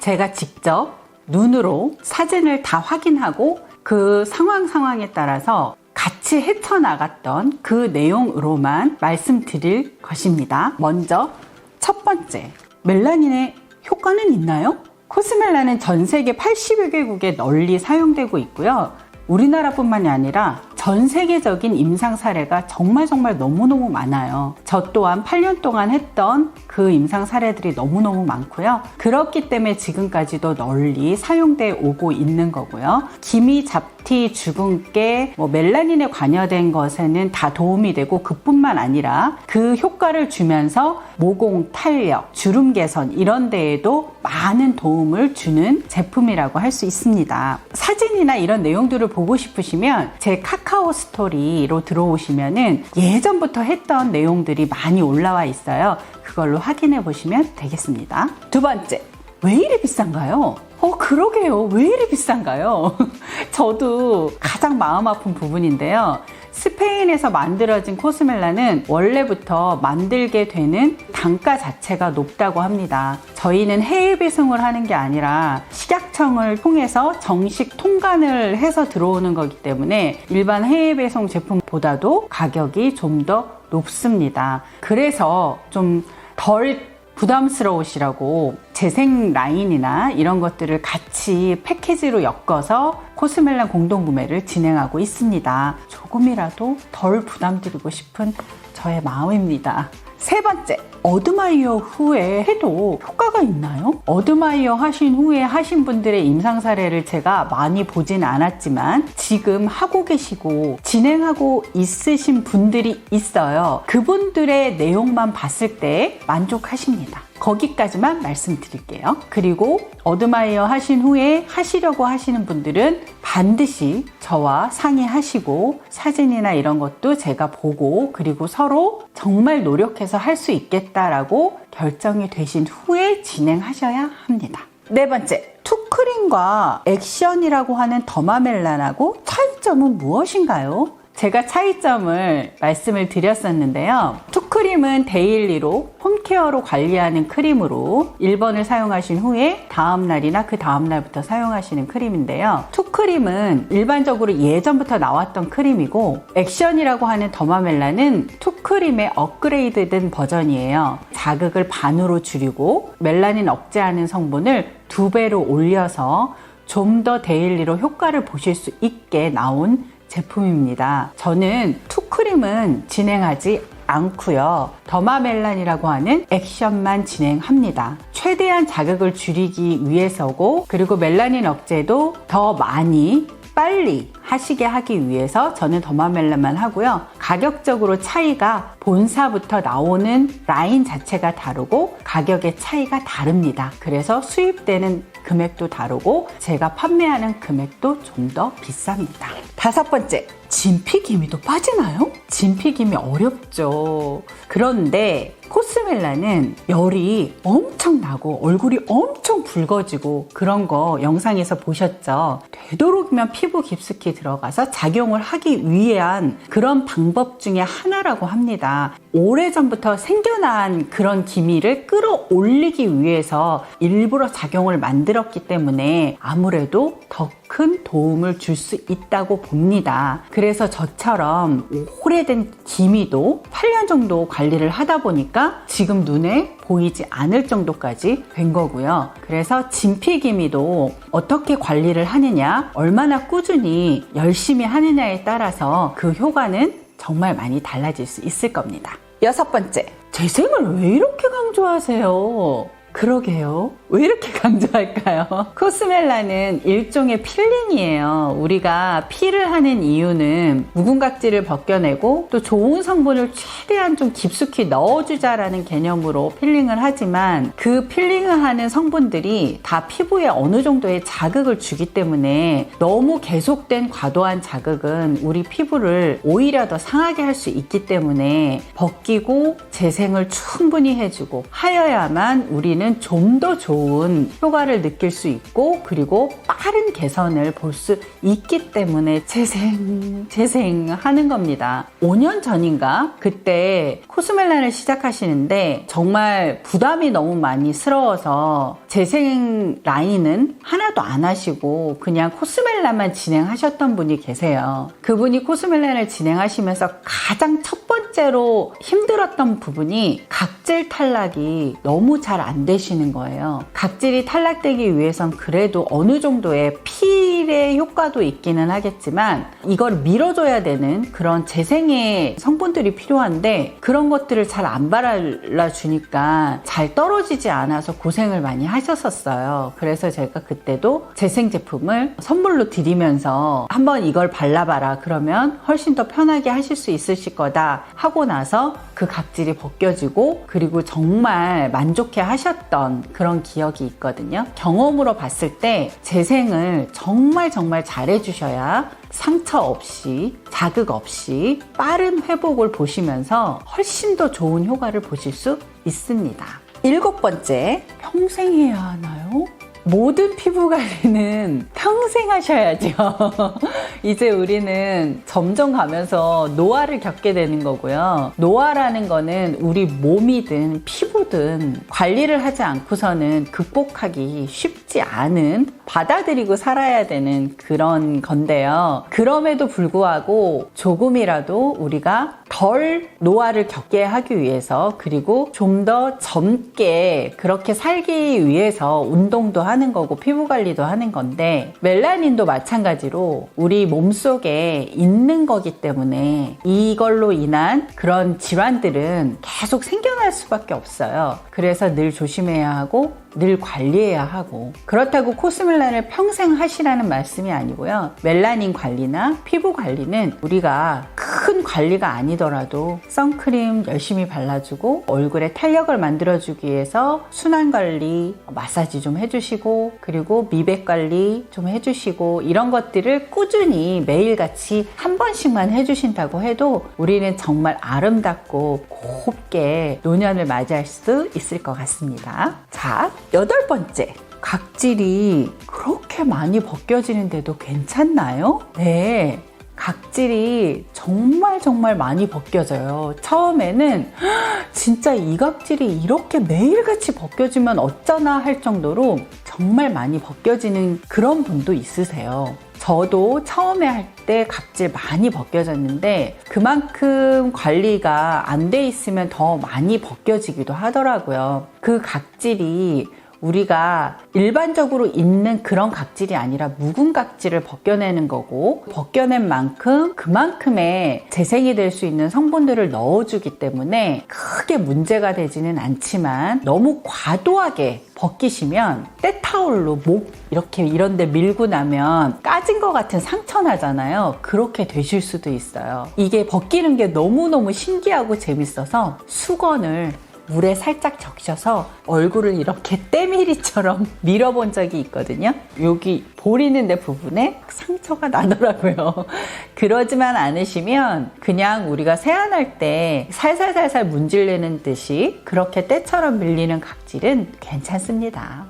제가 직접 눈으로 사진을 다 확인하고 그 상황 상황에 따라서 같이 헤쳐나갔던 그 내용으로만 말씀드릴 것입니다. 먼저 첫 번째, 멜라닌의 효과는 있나요? 코스멜라는 전 세계 80여 개국에 널리 사용되고 있고요. 우리나라뿐만이 아니라 전 세계적인 임상 사례가 정말 정말 너무너무 많아요. 저 또한 8년 동안 했던 그 임상 사례들이 너무너무 많고요. 그렇기 때문에 지금까지도 널리 사용돼 오고 있는 거고요. 기미, 잡 티, 주근깨, 뭐 멜라닌에 관여된 것에는 다 도움이 되고 그뿐만 아니라 그 효과를 주면서 모공, 탄력, 주름 개선 이런 데에도 많은 도움을 주는 제품이라고 할 수 있습니다. 사진이나 이런 내용들을 보고 싶으시면 제 카카오 스토리로 들어오시면은 예전부터 했던 내용들이 많이 올라와 있어요. 그걸로 확인해 보시면 되겠습니다. 두 번째, 왜 이리 비싼가요? 어, 그러게요. 왜 이리 비싼가요? 저도 가장 마음 아픈 부분인데요. 스페인에서 만들어진 코스멜라는 원래부터 만들게 되는 단가 자체가 높다고 합니다. 저희는 해외 배송을 하는 게 아니라 식약청을 통해서 정식 통관을 해서 들어오는 거기 때문에 일반 해외 배송 제품보다도 가격이 좀 더 높습니다. 그래서 좀덜 부담스러우시라고 재생 라인이나 이런 것들을 같이 패키지로 엮어서 코스멜란 공동 구매를 진행하고 있습니다. 조금이라도 덜 부담드리고 싶은 저의 마음입니다. 세 번째, 어드마이어 후에 해도 효과가 있나요? 어드마이어 하신 후에 하신 분들의 임상 사례를 제가 많이 보진 않았지만 지금 하고 계시고 진행하고 있으신 분들이 있어요. 그분들의 내용만 봤을 때 만족하십니다. 거기까지만 말씀드릴게요. 그리고 어드마이어 하신 후에 하시려고 하시는 분들은 반드시 저와 상의하시고 사진이나 이런 것도 제가 보고 그리고 서로 정말 노력해서 할 수 있겠다라고 결정이 되신 후에 진행하셔야 합니다. 네 번째, 투크림과 액션이라고 하는 더마멜란하고 차이점은 무엇인가요? 제가 차이점을 말씀을 드렸었는데요. 투크림은 데일리로 홈케어로 관리하는 크림으로 1번을 사용하신 후에 다음날이나 그 다음날부터 사용하시는 크림인데요. 투크림은 일반적으로 예전부터 나왔던 크림이고 액션이라고 하는 더마멜라는 투크림의 업그레이드된 버전이에요. 자극을 반으로 줄이고 멜라닌 억제하는 성분을 두 배로 올려서 좀 더 데일리로 효과를 보실 수 있게 나온 제품입니다. 저는 투크림은 진행하지 않고요. 더마멜란이라고 하는 액션만 진행합니다. 최대한 자극을 줄이기 위해서고 그리고 멜라닌 억제도 더 많이 빨리 하시게 하기 위해서 저는 더마멜란만 하고요. 가격적으로 차이가 본사부터 나오는 라인 자체가 다르고 가격의 차이가 다릅니다. 그래서 수입되는 금액도 다르고 제가 판매하는 금액도 좀 더 비쌉니다. 다섯 번째, 진피기미도 빠지나요? 진피기미 어렵죠. 그런데 코스멜라는 열이 엄청 나고 얼굴이 엄청 붉어지고 그런 거 영상에서 보셨죠? 되도록이면 피부 깊숙이 들어가서 작용을 하기 위한 그런 방법 중에 하나라고 합니다. 오래전부터 생겨난 그런 기미를 끌어올리기 위해서 일부러 작용을 만들었기 때문에 아무래도 더 큰 도움을 줄 수 있다고 봅니다. 그래서 저처럼 오래된 기미도 8년 정도 관리를 하다 보니까 지금 눈에 보이지 않을 정도까지 된 거고요. 그래서 진피기미도 어떻게 관리를 하느냐, 얼마나 꾸준히 열심히 하느냐에 따라서 그 효과는 정말 많이 달라질 수 있을 겁니다. 여섯 번째, 재생을 왜 이렇게 강조하세요? 그러게요. 왜 이렇게 강조할까요? 코스멜라는 일종의 필링이에요. 우리가 필을 하는 이유는 묵은 각질을 벗겨내고 또 좋은 성분을 최대한 좀 깊숙이 넣어주자라는 개념으로 필링을 하지만 그 필링을 하는 성분들이 다 피부에 어느 정도의 자극을 주기 때문에 너무 계속된 과도한 자극은 우리 피부를 오히려 더 상하게 할 수 있기 때문에 벗기고 재생을 충분히 해주고 하여야만 우리는 우리는 좀 더 좋은 효과를 느낄 수 있고 그리고 빠른 개선을 볼 수 있기 때문에 재생 재생 하는 겁니다. 5년 전인가 그때 코스멜란을 시작하시는데 정말 부담이 너무 많이 스러워서 재생 라인은 하나도 안 하시고 그냥 코스멜란만 진행하셨던 분이 계세요. 그분이 코스멜란을 진행하시면서 가장 첫 번째로 힘들었던 부분이 각질 탈락이 너무 잘 안 되시는 거예요. 각질이 탈락되기 위해선 그래도 어느 정도의 필의 효과도 있기는 하겠지만 이걸 밀어줘야 되는 그런 재생의 성분들이 필요한데 그런 것들을 잘 안 발라주니까 잘 떨어지지 않아서 고생을 많이 하셨었어요. 그래서 제가 그때도 재생 제품을 선물로 드리면서 한번 이걸 발라봐라. 그러면 훨씬 더 편하게 하실 수 있으실 거다 하고 나서 그 각질이 벗겨지고 그리고 정말 만족해 하셨던 그런 기억이 있거든요. 경험으로 봤을 때 재생을 정말 정말 잘해 주셔야 상처 없이 자극 없이 빠른 회복을 보시면서 훨씬 더 좋은 효과를 보실 수 있습니다. 일곱 번째, 평생 해야 하나요? 모든 피부 관리는 평생 하셔야죠. 이제 우리는 점점 가면서 노화를 겪게 되는 거고요. 노화라는 거는 우리 몸이든 피부든 관리를 하지 않고서는 극복하기 쉽지 않은 받아들이고 살아야 되는 그런 건데요. 그럼에도 불구하고 조금이라도 우리가 덜 노화를 겪게 하기 위해서 그리고 좀 더 젊게 그렇게 살기 위해서 운동도 하는 거고 피부 관리도 하는 건데 멜라닌도 마찬가지로 우리 몸속에 있는 거기 때문에 이걸로 인한 그런 질환들은 계속 생겨날 수밖에 없어요. 그래서 늘 조심해야 하고 늘 관리해야 하고 그렇다고 코스멜란을 평생 하시라는 말씀이 아니고요. 멜라닌 관리나 피부 관리는 우리가 큰 관리가 아니더라도 선크림 열심히 발라주고 얼굴에 탄력을 만들어주기 위해서 순환 관리, 마사지 좀 해주시고 그리고 미백 관리 좀 해주시고 이런 것들을 꾸준히 매일같이 한 번씩만 해주신다고 해도 우리는 정말 아름답고 곱게 노년을 맞이할 수 있을 것 같습니다. 자, 여덟 번째. 각질이 그렇게 많이 벗겨지는데도 괜찮나요? 네. 각질이 정말 정말 많이 벗겨져요. 처음에는 진짜 이 각질이 이렇게 매일같이 벗겨지면 어쩌나 할 정도로 정말 많이 벗겨지는 그런 분도 있으세요. 저도 처음에 할 때 각질 많이 벗겨졌는데 그만큼 관리가 안 돼 있으면 더 많이 벗겨지기도 하더라고요. 그 각질이 우리가 일반적으로 있는 그런 각질이 아니라 묵은 각질을 벗겨내는 거고 벗겨낸 만큼 그만큼의 재생이 될 수 있는 성분들을 넣어주기 때문에 크게 문제가 되지는 않지만 너무 과도하게 벗기시면 때타올로 목 이렇게 이런데 밀고 나면 까진 것 같은 상처 나잖아요. 그렇게 되실 수도 있어요. 이게 벗기는 게 너무너무 신기하고 재밌어서 수건을 물에 살짝 적셔서 얼굴을 이렇게 때밀이처럼 밀어본 적이 있거든요. 여기 볼 있는 데 부분에 상처가 나더라고요. 그러지만 않으시면 그냥 우리가 세안할 때 살살살살 문질르는 듯이 그렇게 때처럼 밀리는 각질은 괜찮습니다.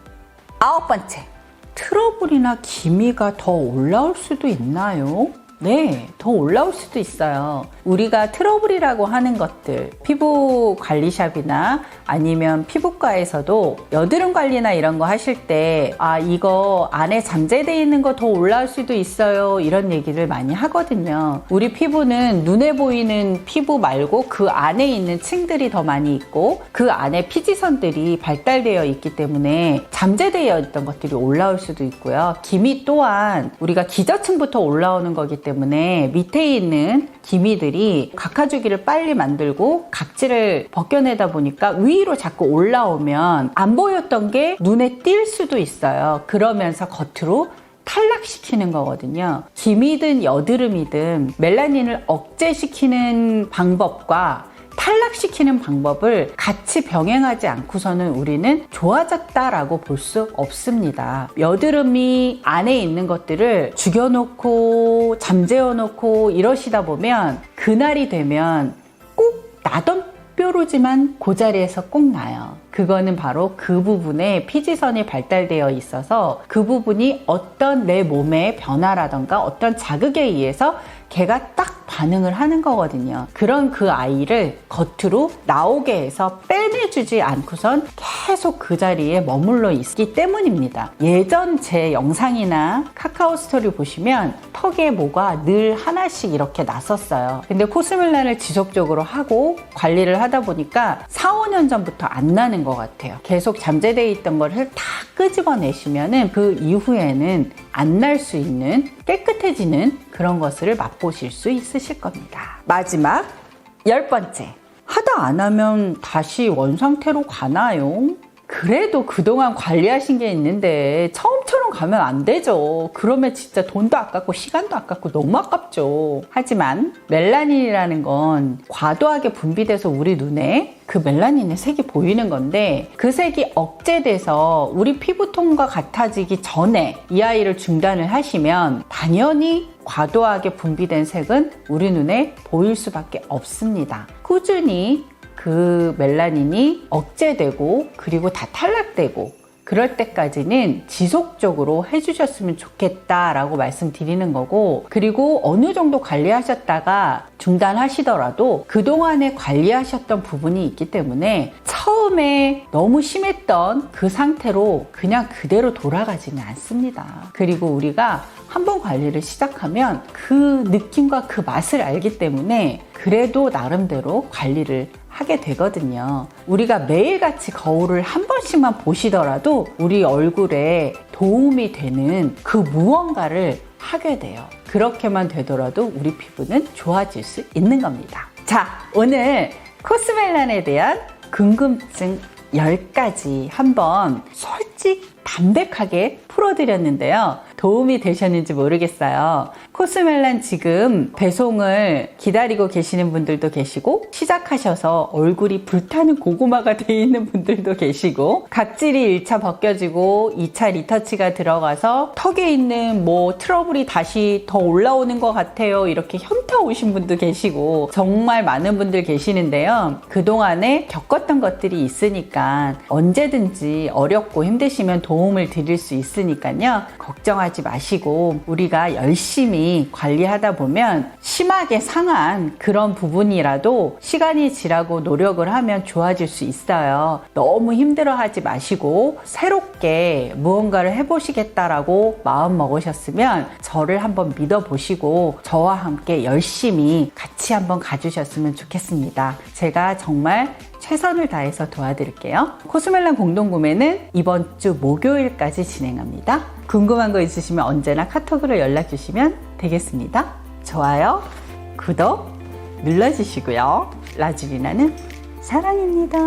아홉 번째. 트러블이나 기미가 더 올라올 수도 있나요? 네, 더 올라올 수도 있어요. 우리가 트러블이라고 하는 것들, 피부 관리샵이나 아니면 피부과에서도 여드름 관리나 이런 거 하실 때, 아, 이거 안에 잠재되어 있는 거 더 올라올 수도 있어요. 이런 얘기를 많이 하거든요. 우리 피부는 눈에 보이는 피부 말고 그 안에 있는 층들이 더 많이 있고, 그 안에 피지선들이 발달되어 있기 때문에 잠재되어 있던 것들이 올라올 수도 있고요. 기미 또한 우리가 기저층부터 올라오는 거기 때문에 밑에 있는 기미들이 각화주기를 빨리 만들고 각질을 벗겨내다 보니까 위로 자꾸 올라오면 안 보였던 게 눈에 띌 수도 있어요. 그러면서 겉으로 탈락시키는 거거든요. 기미든 여드름이든 멜라닌을 억제시키는 방법과 탈락시키는 방법을 같이 병행하지 않고서는 우리는 좋아졌다라고 볼 수 없습니다. 여드름이 안에 있는 것들을 죽여놓고 잠재워놓고 이러시다 보면 그날이 되면 꼭 나던 뾰루지만 그 자리에서 꼭 나요. 그거는 바로 그 부분에 피지선이 발달되어 있어서 그 부분이 어떤 내 몸의 변화라던가 어떤 자극에 의해서 걔가 딱 반응을 하는 거거든요. 그런 그 아이를 겉으로 나오게 해서 빼내주지 않고선 계속 그 자리에 머물러 있기 때문입니다. 예전 제 영상이나 카카오 스토리 보시면 턱에 뭐가 늘 하나씩 이렇게 났었어요. 근데 코스멜란을 지속적으로 하고 관리를 하다 보니까 4, 5년 전부터 안 나는 것 같아요. 계속 잠재되어 있던 거를 다 끄집어내시면은 그 이후에는 안 날 수 있는 깨끗해지는 그런 것을 맛보실 수 있으실 겁니다. 마지막 열 번째. 하다 안 하면 다시 원상태로 가나요? 그래도 그동안 관리하신 게 있는데 처음처럼 가면 안 되죠. 그러면 진짜 돈도 아깝고 시간도 아깝고 너무 아깝죠. 하지만 멜라닌이라는 건 과도하게 분비돼서 우리 눈에 그 멜라닌의 색이 보이는 건데 그 색이 억제돼서 우리 피부톤과 같아지기 전에 이 아이를 중단을 하시면 당연히 과도하게 분비된 색은 우리 눈에 보일 수밖에 없습니다. 꾸준히 그 멜라닌이 억제되고 그리고 다 탈락되고 그럴 때까지는 지속적으로 해주셨으면 좋겠다라고 말씀드리는 거고 그리고 어느 정도 관리하셨다가 중단하시더라도 그동안에 관리하셨던 부분이 있기 때문에 처음에 너무 심했던 그 상태로 그냥 그대로 돌아가지는 않습니다. 그리고 우리가 한번 관리를 시작하면 그 느낌과 그 맛을 알기 때문에 그래도 나름대로 관리를 하게 되거든요. 우리가 매일같이 거울을 한 번씩만 보시더라도 우리 얼굴에 도움이 되는 그 무언가를 하게 돼요. 그렇게만 되더라도 우리 피부는 좋아질 수 있는 겁니다. 자, 오늘 코스멜란에 대한 궁금증 10가지 한번 솔직 담백하게 풀어드렸는데요. 도움이 되셨는지 모르겠어요. 코스멜란 지금 배송을 기다리고 계시는 분들도 계시고 시작하셔서 얼굴이 불타는 고구마가 되어 있는 분들도 계시고 각질이 1차 벗겨지고 2차 리터치가 들어가서 턱에 있는 뭐 트러블이 다시 더 올라오는 것 같아요. 이렇게 현타 오신 분도 계시고 정말 많은 분들 계시는데요. 그동안에 겪었던 것들이 있으니까 언제든지 어렵고 힘드시면 도움을 드릴 수 있으니까요. 걱정하지 마시고 우리가 열심히 관리하다 보면 심하게 상한 그런 부분이라도 시간이 지나고 노력을 하면 좋아질 수 있어요. 너무 힘들어 하지 마시고 새롭게 무언가를 해보시겠다라고 마음 먹으셨으면 저를 한번 믿어보시고 저와 함께 열심히 같이 한번 가주셨으면 좋겠습니다. 제가 정말 최선을 다해서 도와드릴게요. 코스멜란 공동구매는 이번 주 목요일까지 진행합니다. 궁금한 거 있으시면 언제나 카톡으로 연락 주시면 되겠습니다. 좋아요, 구독 눌러주시고요. 라주리나는 사랑입니다.